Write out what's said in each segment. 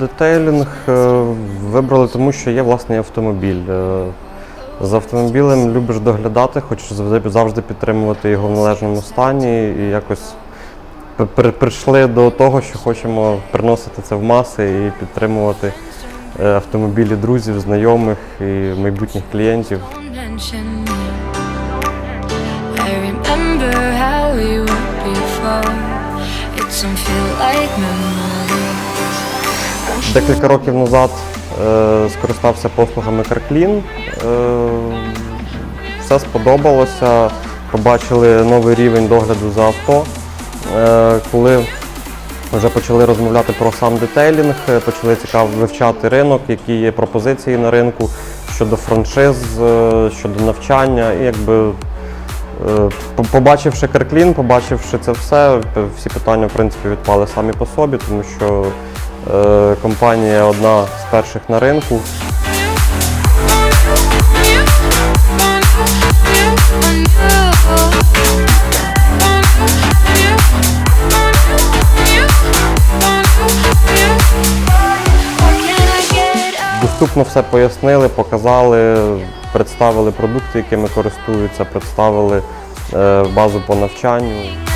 детейлінг е, вибрали тому, що є власний автомобіль. Е, За автомобілем любиш доглядати, хочеш завжди, підтримувати його в належному стані і якось при- при- прийшли до того, що хочемо приносити це в маси і підтримувати е, автомобілі друзів, знайомих і майбутніх клієнтів. I Декілька років назад е, скористався послугами Карклін. Е, все сподобалося. Побачили новий рівень догляду за авто. Е, коли вже почали розмовляти про сам детейлінг, почали цікаво вивчати ринок, які є пропозиції на ринку щодо франшиз, щодо навчання. І якби побачивши Карклін, побачивши це все, всі питання в принципі відпали самі по собі, тому що компанія одна з перших на ринку. Доступно все пояснили, показали, представили продукти, якими користуються, представили е, базу по навчанню.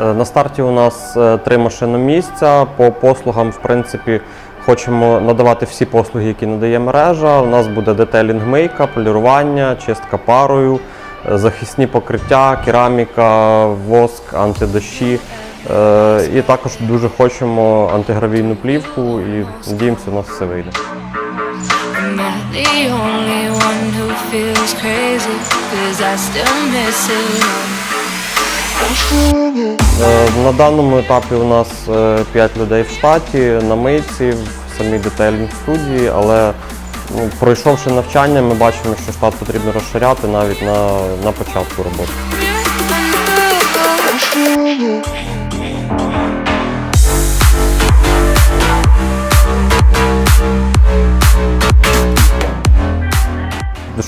На старті у нас е, три машиномісця. По послугам, в принципі, хочемо надавати всі послуги, які надає мережа. У нас буде детелінг мийка, полірування, чистка парою, е, захисні покриття, кераміка, воск, антидощі. Е, І також дуже хочемо антигравійну плівку і надіємося, у нас все вийде. Feels crazy? Cause I still miss it. Е, На даному етапі у нас 5 людей в штаті, на мийці, в самій детейлінг студії, але ну, пройшовши навчання, ми бачимо, що штат потрібно розширяти навіть на, на початку роботи.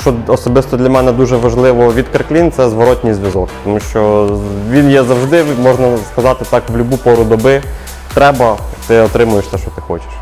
Що особисто для мене дуже важливо від Карклін, це зворотній зв'язок, тому що він є завжди, можна сказати так, в будь-яку пору доби. Треба, ти отримуєш те, що ти хочеш.